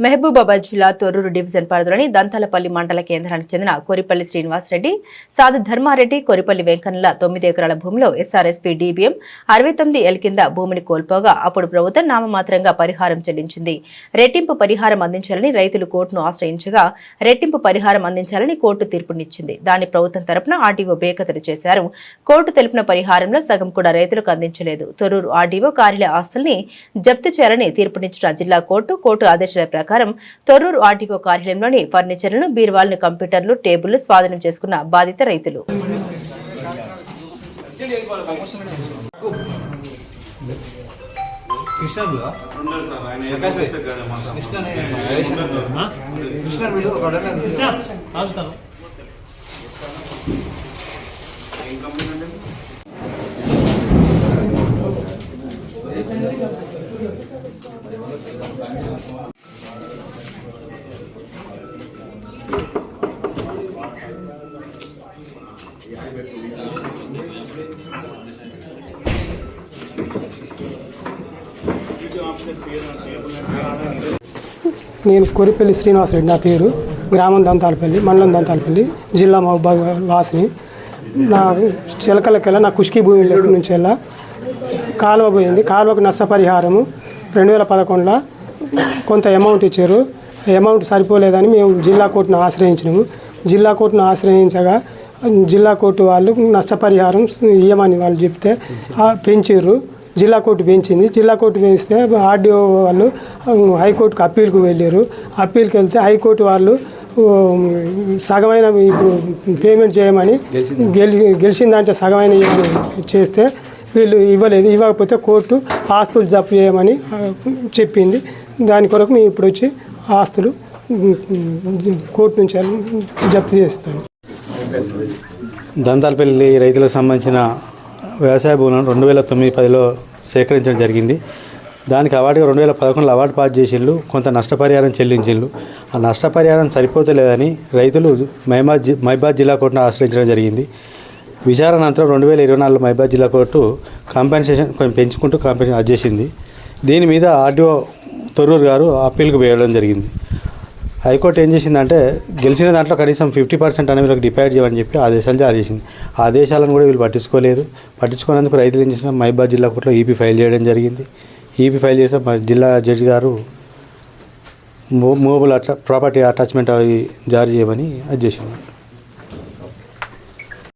మహబూబాబాద్ జిల్లా తొర్రూరు డివిజన్ పరిధిలోని దంతాలపల్లి మండల కేంద్రానికి చెందిన కోరిపల్లి శ్రీనివాసరెడ్డి సాధు ధర్మారెడ్డి కోరిపల్లి వెంకన్నల తొమ్మిది ఎకరాల భూమిలో ఎస్ఆర్ఎస్పీ డీబీఎం అరవై తొమ్మిది ఎల్ కింద భూమిని కోల్పోగా అప్పుడు ప్రభుత్వం నామమాత్రంగా పరిహారం చెల్లించింది. రెట్టింపు పరిహారం అందించాలని రైతులు కోర్టును ఆశ్రయించగా రెట్టింపు పరిహారం అందించాలని కోర్టు తీర్పునిచ్చింది. దాని ప్రభుత్వం తరపున ఆర్డీఓ బేఖతరు చేశారు. కోర్టు తెలిపిన పరిహారంలో సగం కూడా రైతులకు అందించలేదు. తొర్రూరు ఆర్డీఓ కార్యాలయ ఆస్తుల్ని జప్తు చేయాలని తీర్పునిచ్చిన జిల్లా కోర్టు కోర్టు ఆదేశాల ప్రకారం తొర్రూరు ఆర్టీఓ కార్యాలయంలోని ఫర్నిచర్లను బీరువాలను కంప్యూటర్లు టేబుల్లు స్వాధీనం చేసుకున్న బాధిత రైతులు. నేను కొరిపల్లి శ్రీనివాసరెడ్డి నా పేరు. గ్రామం దంతాలపల్లి మండలం దంతాలపల్లి జిల్లా మహబూబా వాసిని. నా చిలకలకెళ్ళ నా కుష్కి భూమి లెక్క నుంచి వెళ్ళా. కాలువ పోయింది. కాలువకు నష్టపరిహారము. రెండు వేల పదకొండులో కొంత అమౌంట్ ఇచ్చారు. అమౌంట్ సరిపోలేదని మేము జిల్లా కోర్టును ఆశ్రయించినాము. జిల్లా కోర్టును ఆశ్రయించగా జిల్లా కోర్టు వాళ్ళు నష్టపరిహారం ఇవ్వమని వాళ్ళు చెప్తే ఆ, పెంచిర్రు. జిల్లా కోర్టు పెంచింది. జిల్లా కోర్టు పెంచితే ఆర్డీఓ వాళ్ళు హైకోర్టుకు అప్పీల్కి వెళ్ళారు అప్పీల్కి వెళ్తే హైకోర్టు వాళ్ళు సగమైన ఇప్పుడు పేమెంట్ చేయమని గెలి గెలిచిన దాంట్లో సగమైన చేస్తే వీళ్ళు ఇవ్వలేదు. ఇవ్వకపోతే కోర్టు ఆస్తులు జప్తు చేయమని చెప్పింది. దాని కొరకు మేము ఇప్పుడు వచ్చి ఆస్తులు కోర్టు నుంచి జప్తు చేస్తాను దంతాలపల్లి రైతులకు సంబంధించిన వ్యవసాయ భూములను రెండు వేల తొమ్మిది పదిలో సేకరించడం జరిగింది. దానికి అవార్డుగా రెండు వేల పదకొండులో అవార్డు పాస్ చేసిండ్రు కొంత నష్టపరిహారం చెల్లించిండ్రు ఆ నష్టపరిహారం సరిపోతలేదని రైతులు మహిబాద్ జి జిల్లా కోర్టును ఆశ్రయించడం జరిగింది. విచారణ అనంతరం రెండు వేల ఇరవై నాలుగులో మైబాద్ జిల్లా కోర్టు కాంపెన్సేషన్ కొంచెం పెంచుకుంటూ కాంపెన్సేషన్ అది చేసింది. దీని మీద ఆర్డీఓ తొర్రూరు గారు అప్పీల్కి వేయడం జరిగింది. హైకోర్టు ఏం చేసిందంటే గెలిచిన దాంట్లో కనీసం ఫిఫ్టీ పర్సెంట్ అనేది వీళ్ళకి డిపాజిట్ చేయమని చెప్పి ఆదేశాలు జారీ చేసింది. ఆ ఆదేశాలను కూడా వీళ్ళు పట్టించుకోలేదు. పట్టించుకునేందుకు రైతులు ఏం చేసిన మహిబాద్ జిల్లా కోర్టులో ఈపీ ఫైల్ చేయడం జరిగింది. ఈపీ ఫైల్ చేస్తే మా జిల్లా జడ్జి గారు మూవబుల్ అట్లా ప్రాపర్టీ అటాచ్మెంట్ అవి జారీ చేయమని అది చేసింది.